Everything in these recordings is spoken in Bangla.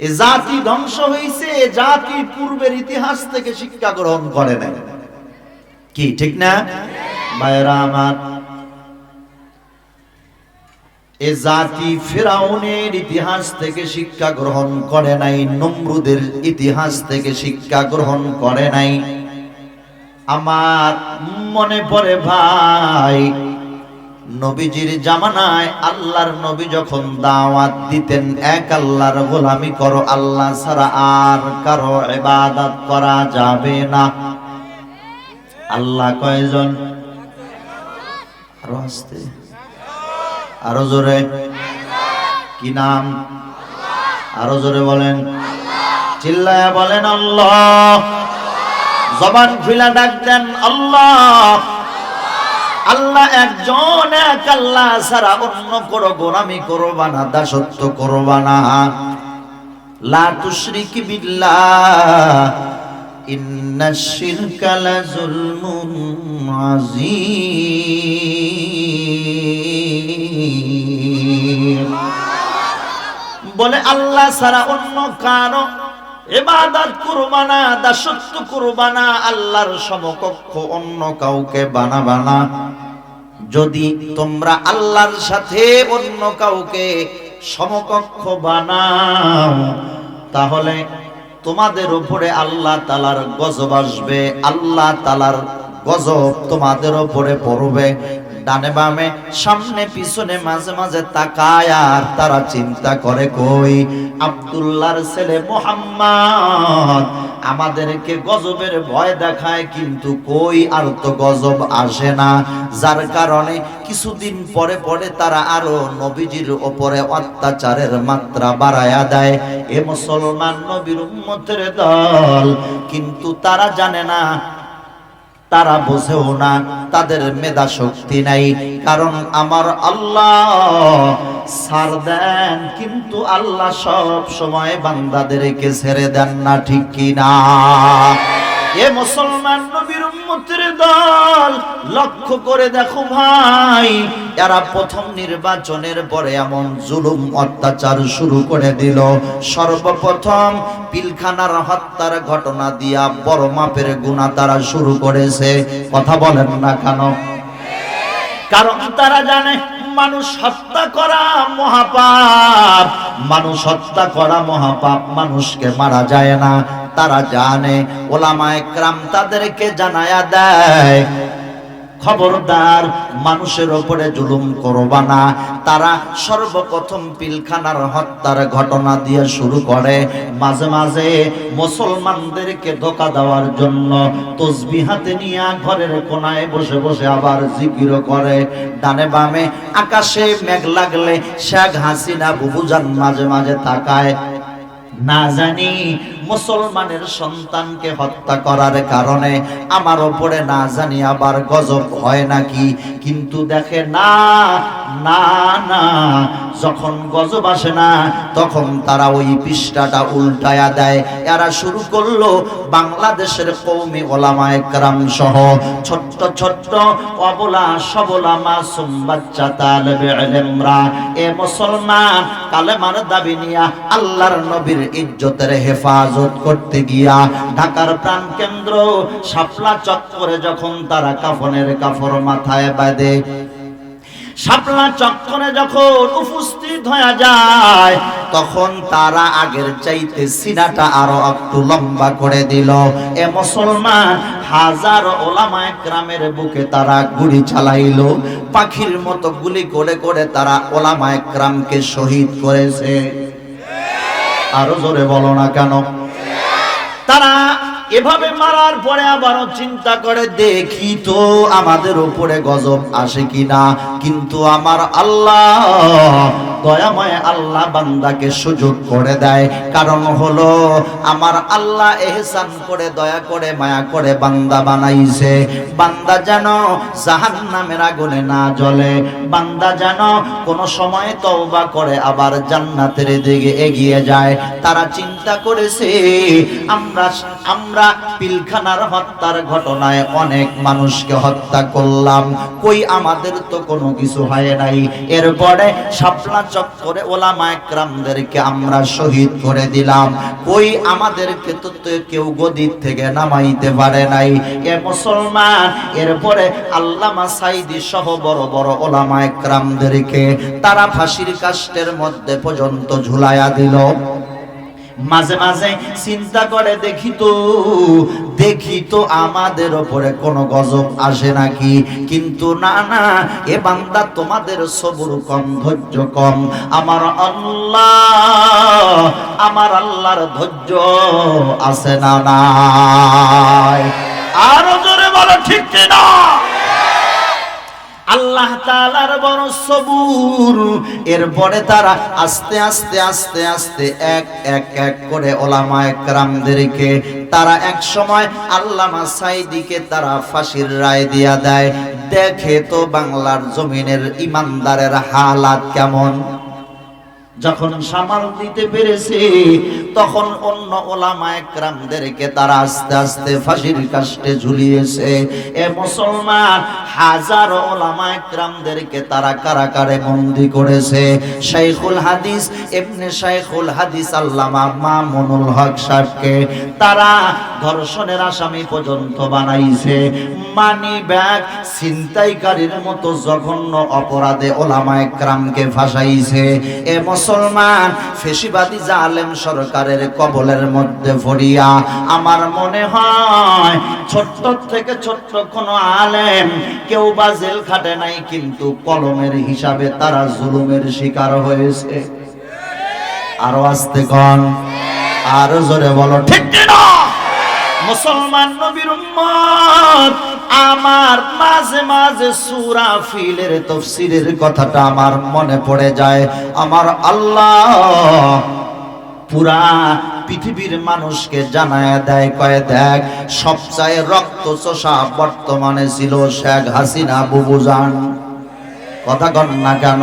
জাতি ধ্বংস হয়েছে জাতি পূর্বের ইতিহাস থেকে শিক্ষা গ্রহণ করে নাই। কি, ঠিক না? ভাইরা আমার, এ জাতি ফেরাউনের ইতিহাস থেকে শিক্ষা গ্রহণ করে নাই, নমরুদের ইতিহাস থেকে শিক্ষা গ্রহণ করে নাই। আমার মনে পড়ে ভাই নবীজির জামানায় আল্লাহর নবী যখন দাওয়াত দিতেন, এক আল্লাহর গোলামি করো, আল্লাহ ছাড়া আর কারও ইবাদত করা যাবে না। আল্লাহ কয়জন? আরও আরও জোরে। কি নাম? আরও জোরে বলেন। চিল্লায় বলেন, আল্লাহ। জবান খুলা ডাক দেন, আল্লাহ। আল্লাহ একজন এক আল্লাহ ছাড়া অন্য করো গোলামি করবা না, দাসত্ব করবা না। লা তুশরিক বিল্লাহ, ইন্না শিরকা লাযুলমুন আযীম। বলে আল্লাহ ছাড়া অন্য কারও এবাদত করবানা, দাসত্ব করবানা, আল্লাহর সমকক্ষ, অন্য কাউকে বানাবানা যদি তোমরা আল্লাহর সাথে অন্য কাউকে সমকক্ষ বানাও, তাহলে তোমাদের উপরে আল্লাহ তালার গজব আসবে। আল্লাহ তালার গজব তোমাদের উপরে পড়বে। ডানে বামে, সামনে, পিছনে, মাঝে মাঝে তাকায় আর তারা চিন্তা করে কই? আব্দুল্লাহর ছেলে মোহাম্মদ আমাদেরকে গজবের ভয় দেখায় কিন্তু কই আর তো গজব আসে না। যার কারণে কিছুদিন পরে পরে তারা আরও নবীজির ওপরে অত্যাচারের মাত্রা বাড়ায়া দেয়। এ মুসলমান নবীর উম্মতের দল, কিন্তু তারা জানে না তারা বোঝেও না, তাদের মেধা শক্তি নাই। কারণ আমার আল্লাহ সার দেন, কিন্তু আল্লাহ সব সময় বান্দাদেরকে ছেড়ে দেন না, ঠিক কিনা? এ মুসলমান নবীর উম্মতের দল, লক্ষ্য করে দেখো ভাই, এরা প্রথম নির্বাচনের পরে এমন জুলুম, অত্যাচার শুরু করে দিল। সর্বপ্রথম পিলখানার হত্যার ঘটনা দিয়া বড় মাপের গুণা তারা শুরু করেছে। কথা বলেন না কেন? কারণ তারা জানে মানুষ হত্যা করা মহাপাপ। মানুষ হত্যা করা মহাপাপ মানুষকে মারা যায় না। তারা জানে ওলামায় ক্রাম তাদেরকে জানায়া দেয় খবরদার, মানুষের ওপরে জুলুম করবা না। তারা সর্বপ্রথম পিলখানার হত্যার ঘটনা দিয়ে শুরু করে। মাঝে মাঝে মুসলমানদেরকে ধোকা দেওয়ার জন্য তসবি হাতে নিয়ে ঘরের কোনায় বসে বসে আবার জিকির করে। ডানে বামে আকাশে মেঘ লাগলে শেখ হাসিনা বুবুজান মাঝে মাঝে তাকায়, না জানি মুসলমানের সন্তানকে হত্যা করার কারণে আমার ওপরে না জানি আবার গজব হয় নাকি? কিন্তু দেখে না না না, যখন গজব আসে না, তখন তারা ওই পৃষ্ঠাটা উল্টায়া দেয়। এরা শুরু করল বাংলাদেশের কৌমি ওলামা একরাম সহ। ছোট্ট ছোট্ট, অবলা, সবলা, মাসুম বাচ্চা, তালেবে ইলমরা এ মুসলমান কালেমার দাবি নিয়া আল্লাহর নবীর ইজ্জতের হেফাজত করতে গিয়া ঢাকার প্রাণ কেন্দ্র শাপলা চক্করে যখন তারা কাফনের কাফর মাথায় বাঁধে, শাপলা চক্করে যখন উপস্থিত হয়ে যায়, তখন তারা আগের চাইতে সিনাটা আরও একটু লম্বা করে দিল। এ মুসলমান, হাজার ওলামায় গ্রামের বুকে তারা গুলি চালাইলো, পাখির মতো গুলি করে করে তারা ওলামায় গ্রামকে শহীদ করেছে। আরও জোরে বলো না কেন? তারা এভাবে মারার পরে আবারও চিন্তা করে, দেখি তো আমাদের উপরে গজব আসে কিনা। কিন্তু আমার আল্লাহ দয়াময় আল্লাহ বান্দাকে সুযোগ করে দেয়। কারণ হলো, আমার আল্লাহ এহসান করে, দয়া করে, মায়া করে বান্দা বানাইছে। বান্দা যেন জাহান নামের আগুনে না জ্বলে। বান্দা যেন কোনো সময় তওবা করে, আবার জান্নাতের দিকে এগিয়ে যায়। তারা চিন্তা করেছে, আমরা আমরা পিলখানার হত্যার ঘটনায় অনেক মানুষকে হত্যা করলাম। কই আমাদের তো কোনো কিছু হয় নাই। এরপরে শাপলা চক্করে ওলামা একরামদেরকে আমরা শহীদ করে দিলাম। কই আমাদেরকে তো কেউ গদির থেকে নামাইতে পারে নাই। এ মুসলমান, এরপরে আল্লামা সাইদি সহ বড় বড় ওলামা একরামদেরকে তারা ফাঁসির কাষ্টের মধ্যে পর্যন্ত ঝুলাইয়া দিল। মাঝে মাঝে চিন্তা করে দেখি তো দেখি তো আমাদের ওপরে কোনো গজব আসে নাকি? কিন্তু না না, এ বান্দা তোমাদের সবুর কম, ধৈর্য কম। আমার আল্লাহ, আমার আল্লাহর ধৈর্য আছে না নাই? আরও জোরে বলো, ঠিক কিনা? আল্লাহ তালার বড় সবুর। এরপরে তারা আস্তে আস্তে আস্তে আস্তে এক এক এক করে ওলামা একরামদেরকে তারা এক সময় আল্লামা সাইদিকে তারা ফাঁসির রায় দিয়া দেয়। দেখে তো বাংলার জমিনের ইমানদারের হালাত কেমন? যখন সামাল দিতে পেরেছে, তখন অন্য ওলামা একরামদেরকে তারা আস্তে আস্তে ফাঁসির কাষ্টে ঝুলিয়েছে। এ মুসলমান, হাজার ওলামা একরামদেরকে তারা কারাকারে বন্দি করেছে। শাইখুল হাদিস, এমনি শাইখুল হাদিস আল্লামা মামুনুল হক সাহেবকে তারা ধর্ষণের আসামি পর্যন্ত বানাইছে। মানি ব্যাগ, ছিনতাইকারীর মতো জঘন্য অপরাধে ওলামা একরামকে ফাঁসাইছে। এ মুসলমান, ফেসিবাদী জালেম সরকারের কবলের মধ্যে ফরিয়া আমার মনে হয় ছোট্ট থেকে ছোট্ট কোনো আলেম কেউ বা জেল খাটে নাই, কিন্তু কলমের হিসাবে তারা জুলুমের শিকার হয়েছে। আরও আসতে কন, আরও জোরে বলো, ঠিক কিনা মুসলমান নবীর উম্মত, আমার মাঝে মাঝে সূরা ফিলের তাফসীরের কথাটা আমার মনে পড়ে যায়। আমার আল্লাহ পুরা পৃথিবীর মানুষকে জানায় দেয়, কয়ে, দেখ সবচেয়ে রক্ত চোষা বর্তমানে ছিল শেখ হাসিনা বুবুজান কথা কন না কেন?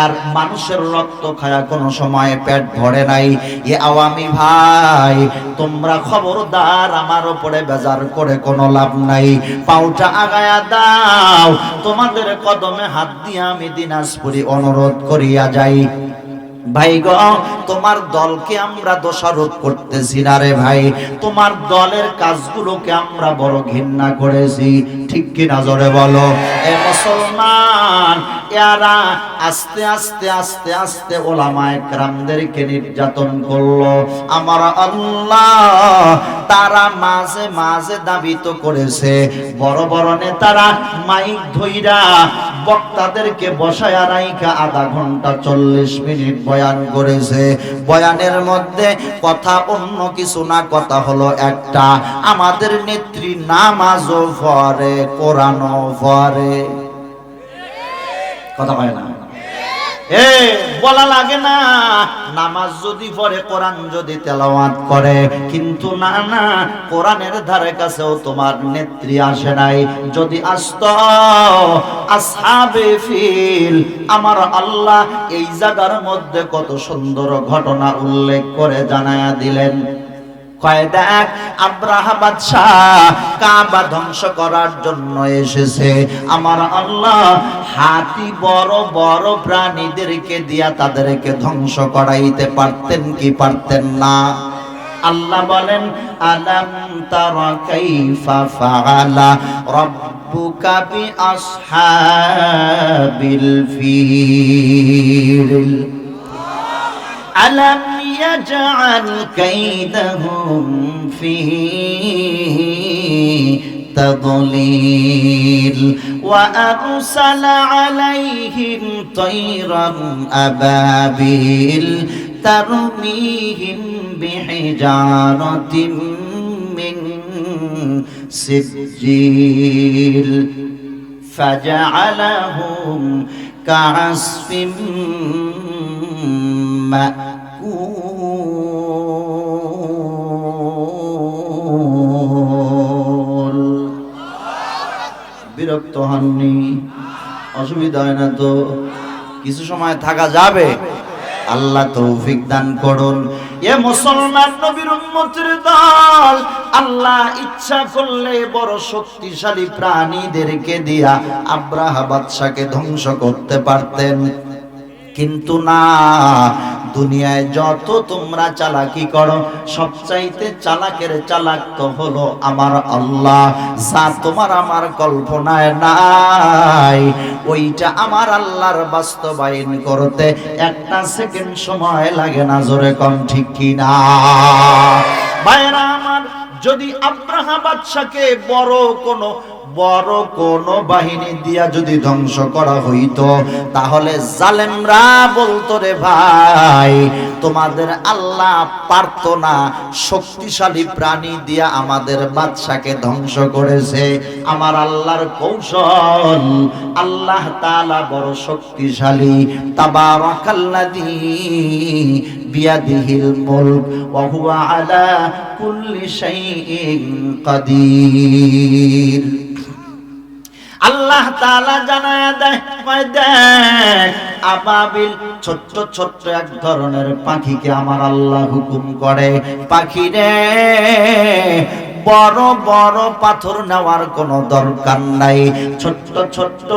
আর মানুষের রক্ত খায়া কোনো সময় পেট ভরে নাই। এ আওয়ামী ভাই, তোমরা খবরদার, আমার উপরে বেজার করে কোনো লাভ নাই। পাউটা আগায়া দাও, তোমাদের কদমে হাত দিয়ে আমি দিনাজপুরি অনুরোধ করিয়া যাই। ভাই গ, তোমার দলকে আমরা দোষারোপ করতেছি না রে ভাই। তোমার দলের কাজগুলোকে আমরা বড় ঘৃণা করেছি। ঠিক কি নজরে বলো? এ মুসলমান, এরা আস্তে আস্তে আস্তে আস্তে ওলামা একরামদেরকে নির্যাতন করল। আমার আল্লাহ, তারা মাঝে মাঝে দাবিত করেছে। বড় বড় নেতারা মাইক ধইরা বক্তাদেরকে বসায়া রাইকা আধা ঘণ্টা চল্লিশ মিনিট বয়ান করেছে। বয়ানের মধ্যে কথা অন্য কিছু না, কথা হলো একটা। আমাদের নেত্রী নামাজও ফরে কোরআনও ফরে কথা হয় না। বলা লাগে না, নামাজ যদি কোরআন যদি তেলাওয়াত করে, কিন্তু না না, কোরআনের ধারে কাছেও তোমার নেত্রী আসে নাই। যদি আসত, আসহাবে ফিল, আমার আল্লাহ এই জায়গার মধ্যে কত সুন্দর ঘটনা উল্লেখ করে জানায়া দিলেন। উপায় দেখ। আব্রাহা বাদশাহ কাবা ধ্বংস করার জন্য এসেছে। আমার আল্লাহ হাতি বড় বড় প্রাণীদেরকে দিয়া তাদেরকে ধ্বংস করাইতে পারতেন কি পারতেন না? আল্লাহ বলেন, আলাম তারা কাইফা ফাআলা রাব্বুকা ফিল। আলাম يجعل كيدهم فيه تضليل وأرسل عليهم طيرا أبابيل ترميهم بحجارة من سجيل فجعلهم كعصف مأكول বিরক্ত হননি। অসুবিধা হয় না তো। কিছু সময় থাকা যাবে। আল্লাহ তৌফিক দান করুন। এ মুসলমান নবীর উম্মতের দল, আল্লাহ ইচ্ছা করলে বড় শক্তিশালী প্রাণীদেরকে দিয়া আব্রাহা বাদশাকে ধ্বংস করতে পারতেন। কিন্তু না দুনিয়ায় যত তোমরা চালাকি করো, সবচাইতে চালাকের চালাক তো হলো আমার আল্লাহ। যা তোমার আমার কল্পনায় নাই, ওইটা আমার আল্লাহর বাস্তবায়ন করতে একটা সেকেন্ড সময় লাগে না, জোরে কম ঠিক কিনা ভাইরা আমার, যদি আব্রাহা বাদশাকে বড় কোনো বড় কোন বাহিনী দিয়া যদি ধ্বংস করা হইতো, তাহলে জালেমরা বলতো রে ভাই, তোমাদের আল্লাহ পারতো না শক্তিশালী প্রাণী দিয়া আমাদের বাদশাকে ধ্বংস করেছে। আমার আল্লাহর কৌশল, আল্লাহ তাআলা বড় শক্তিশালী। তাবারাকাল্লাযী বিয়াদিহিল মুলক, ওয়া হুয়া আলা কুল্লি শাইইন কাদির। আল্লাহ তাআলা জানায় দেয় দেখ, আবাবিল ছোট্ট ছোট্ট এক ধরনের পাখিকে আমার আল্লাহ হুকুম করে। পাখি রে, বড় বড় পাথর নেওয়ার কোনো দরকার নাই। ছোট্ট ছোট্ট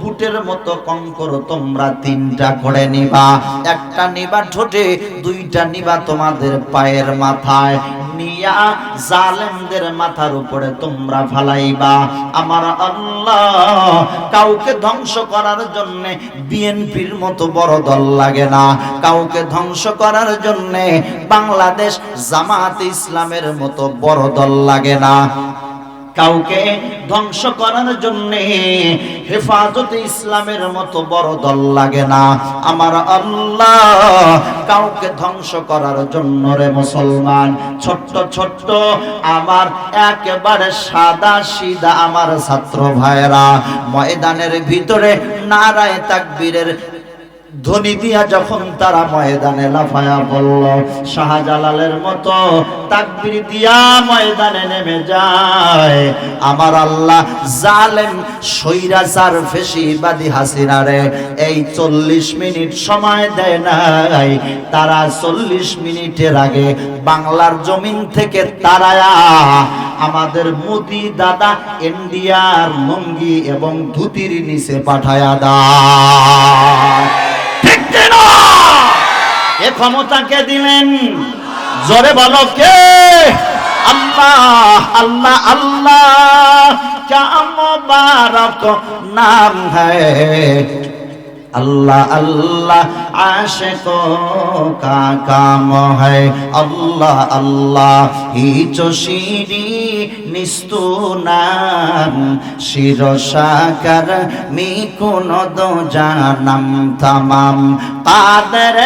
বুটের মতো কঙ্কর তোমরা তিনটা করে নিবা। একটা নিবা ঠোঁটে, দুইটা নিবা তোমাদের পায়ের মাথায়। নিয়া জালেমদের মাথার উপরে তোমরা ফালাইবা। আমার আল্লাহ কাউকে ধ্বংস করার জন্য বিএনপির মতো বড় দল লাগে না। কাউকে ধ্বংস করার জন্য বাংলাদেশ জামাত ইসলামের মতো বড় দল লাগে না। কাউকে ধ্বংস করার জন্য হেফাজতে ইসলামের মতো বড় দল লাগে না। আমার আল্লাহ কাউকে ধ্বংস করার জন্য রে মুসলমান, ছোট্ট ছোট্ট, আমার একেবারে সাদা সিদা আমার ছাত্র ভাইরা ময়দানের ভিতরে নারায় তাকবীরের ধ্বনি দিয়া যখন তারা ময়দানে লাফায়া পড়ল, শাহজালালের মতো তাকবির দিয়া ময়দানে নেমে যায়। আমার আল্লাহ জালেম সৈরাচার ফেসিবাদী হাসিনারে এই চল্লিশ মিনিট সময় দেয় নাই। তারা চল্লিশ মিনিটের আগে বাংলার জমিন থেকে তারায়া আমাদের মোদি দাদা ইন্ডিয়ার লুঙ্গি এবং ধুতির নিচে পাঠায়া দেয়। ঠিক কিনা? এ ক্ষমতাকে দিলেন জোরে বলো কে আল্লাহ আল্লাহ আল্লাহ क्या मुबारक नाम है আল্লাহ আল্লাহ আশে আশেক কাকাম হে আল্লাহ আল্লাহ হি নাম শির সাকার মি কোন জানাম তামাম কাদের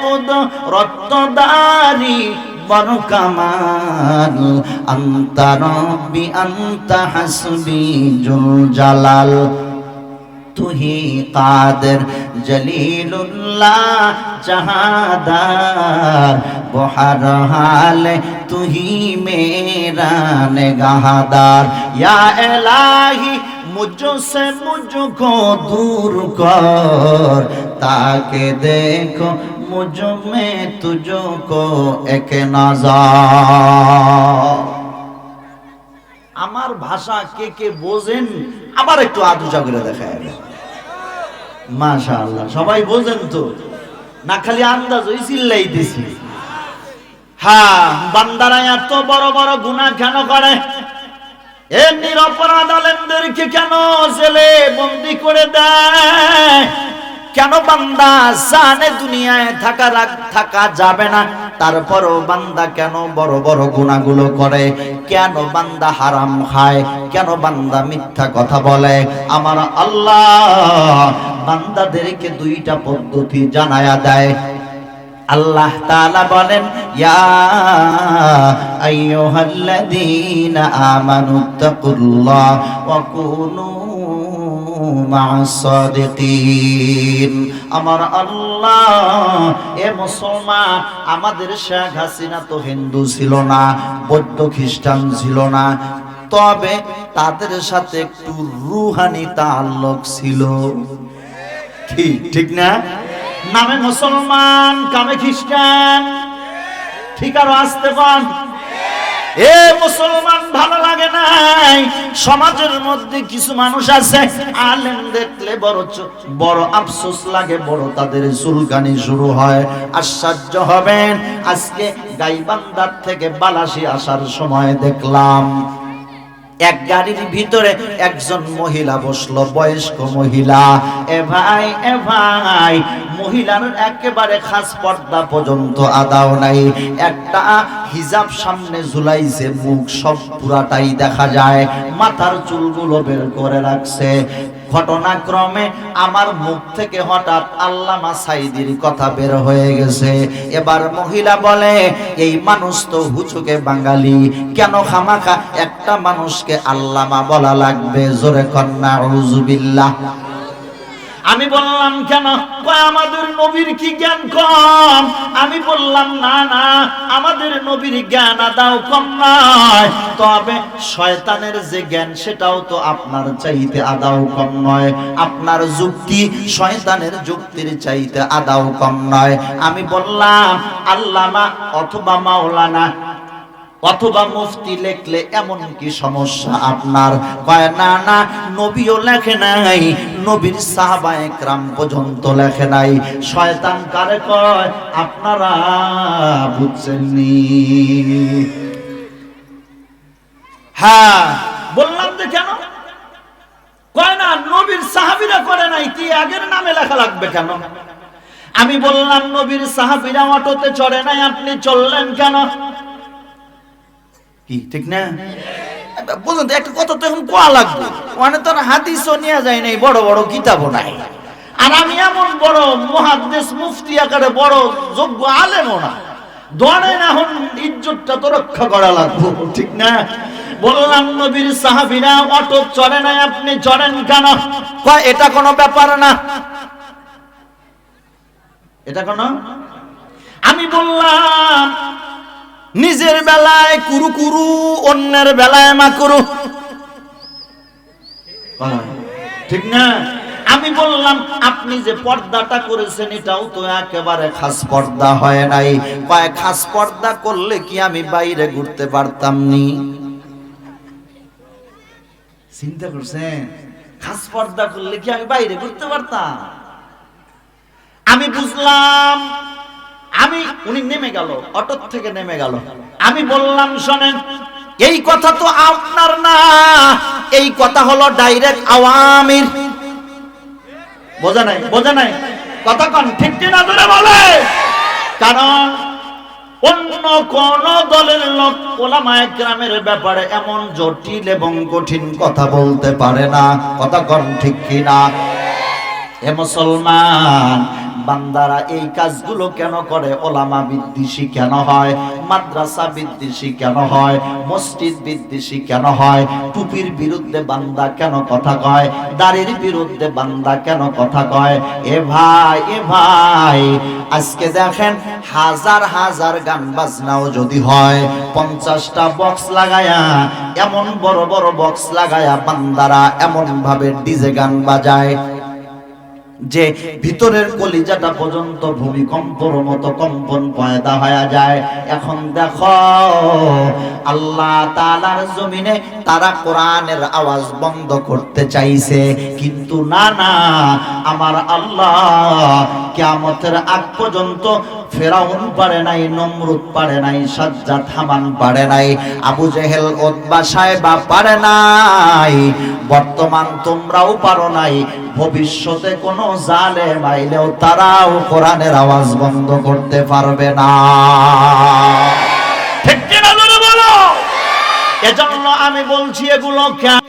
কুদ রত্তদারি বরকামাল আন্তা রব্বি, আন্তা হাসবি জুল জালাল। তুহি কাদের জলিলুল্লাহ জাহাদার বহার হাল তুহি মেরা নেগাহাদার ইয়া এলাহি मुझसे मुझको दूर कर ताके देखो मुझ में तुझको एक नजर আমার ভাষা কে কে বোঝেন আবার একটু আদুজা করে মাশাআল্লাহ, সবাই বোঝেন তো। না, খালি আন্দাজ ওই চিল্লাইতেছি। হ্যাঁ বান্দারা এত বড় বড় গুণা কেন করে? এ নিরপরাধ আলেমদেরকে কেন জেলে বন্দি করে দেয়? কেন বান্দা জানে দুনিয়ায় থাকা থাকা যাবে না? তারপরও বান্দা কেন বড় বড় গুণাগুলো করে? কেন বান্দা হারাম খায়? কেন বান্দা মিথ্যা কথা বলে? আমার আল্লাহ বান্দাদেরকে দুইটা পদ্ধতি জানায়া দেয়। আল্লাহ তাআলা বলেন, ইয়া আইয়ুহাল্লাযীনা আমানু তাকুল্লাহ ওয়া কুনু আমার আল্লাহ, এ মুসলমান, আমাদের শেখ হাসিনা তো হিন্দু ছিল না, বৌদ্ধ খ্রিস্টান ছিল না। তবে তাদের সাথে একটু রুহানি তাল্লুক ছিল। ঠিক ঠিক না? নামে মুসলমান, কামে খ্রিস্টান। ঠিক আরও আসতে পান। এ মুসলমান, ভালো লাগে নাই? সমাজের মধ্যে কিছু মানুষ আছে, আলেম দেখলে বড় বড় আফসোস লাগে, বড় তাদের চুলকানি শুরু হয়। আশ্চর্য হবেন, আজকে গাইবান্দার থেকে বালাসি আসার সময় দেখলাম। এক গাড়ির ভিতরে একজন মহিলা বসল, বয়স্ক মহিলা। এ ভাই এ ভাই, মহিলার একেবারে খাস পর্দা পর্যন্ত আদাও নাই। একটা হিজাব সামনে ঝুলাইছে, মুখ সব পুরাটাই দেখা যায়। মাথার চুলগুলো বের করে রাখছে। ঘটনাক্রমে আমার মুখ থেকে হঠাৎ আল্লামা সাইদির কথা বের হয়ে গেছে। এবার মহিলা বলে, এই মানুষ তো হুচুকে বাঙালি, কেন খামাখা? একটা মানুষকে আল্লামা বলা লাগবে, জোরে কন্যা রুজুবিল্লাহ আমি বললাম কেন? আমাদের নবীর কি জ্ঞান কম? আমি বললাম, না না, আমাদের নবীর জ্ঞান আদাও কম নয়। তবে শয়তানের যে জ্ঞান, সেটাও তো আপনার চাইতে আদাও কম নয়। আপনার যুক্তি শয়তানের যুক্তির চাইতে আদাও কম নয়। আমি বললাম, আল্লামা অথবা মাওলানা অথবা মুফতি লেখলে এমন কি সমস্যা আপনার? কয়, না না, নবীও লেখে নাই। নবীর সাহাবা একরাম পর্যন্ত লেখে নাই। শয়তান কারে কয় আপনারা বুঝছেননি? হ্যাঁ বললাম যে কেন? কয় না নবীর সাহাবিরা করে নাই কি আগের নামে লেখা লাগবে কেন? আমি বললাম নবীর সাহাবিরা অটোতে চড়ে নাই আপনি চললেন কেন? কি ঠিক না? বুঝুন তো, একটা কথা তো এখন কোয়া লাগবে? মানে তোর হাদিসও নিয়ে যায় নাই বড় বড় কিতাবও নাই। আর আমি এমন বড় মহাদেশ মুফতি আকারে বড় যোগ্য আলেমও না। তো আপনি চড়েন এটা কোনো ব্যাপার না। এটা কোনো? আমি বললাম নিজের বেলায় কুরু কুরু, অন্যের বেলায় মা কুরু ঠিক না? আমি বললাম, আপনি যে পর্দাটা করেছেন, এটাও তো একেবারে খাস পর্দা হয় নাই। কয়, খাস পর্দা করলে কি আমি বাইরে ঘুরতে পারতাম নি চিন্তা করছেন? খাস পর্দা করলে কি আমি বাইরে ঘুরতে পারতাম? আমি বুঝলাম আমি, উনি নেমে গেল, অটোর থেকে নেমে গেল। আমি বললাম, শোনেন, এই কথা তো আপনার না, এই কথা হলো ডাইরেক্ট আওয়ামীর। বোঝা নাই বোঝা নাই? কথা কন, ঠিক কিনা ধরে বলে? কারণ অন্য কোন দলের লোক ওলামায়ে গ্রামের ব্যাপারে এমন জটিল এবং কঠিন কথা বলতে পারে না। কথা কন, ঠিক কিনা এ মুসলমান বান্দারা এই কাজগুলো কেন করে? ওলামা বিদ্বেষী কেন হয়? মাদ্রাসা বিদ্বেষী কেন হয়? মসজিদ বিদ্বেষী কেন হয়? টুপির বিরুদ্ধে বান্দা কেন কথা কয়? দাড়ির বিরুদ্ধে বান্দা কেন কথা কয়? এ ভাই এ ভাই, আজকে দেখেন হাজার হাজার গান বাজনাও যদি হয়, পঞ্চাশটা বক্স লাগায়া, এমন বড় বড় বক্স লাগায়া বান্দারা এমন ভাবে ডিজে গান বাজায়। যে ভিতরের কলিজাটা পর্যন্ত ভূমিকম্পর মতো কম্পন পয়দা হয়ে যায়। এখন দেখো, আল্লাহ তালার জমিনে তারা কোরআনের আওয়াজ বন্ধ করতে চাইছে। কিন্তু না না আমার আল্লাহ কিয়ামতের আগ পর্যন্ত ফেরাউন পারে নাই, নমরুদ পারে নাই, সাজ্জাদ, হামান পারে নাই, আবু জেহেল ওতবা সাহেবা পারে নাই। বর্তমান তোমরাও পারো নাই, ভবিষ্যতে কোনো জালে মাইলেও তারাও কোরআনের আওয়াজ বন্ধ করতে পারবে না। এজন্য আমি বলছি এগুলো কেন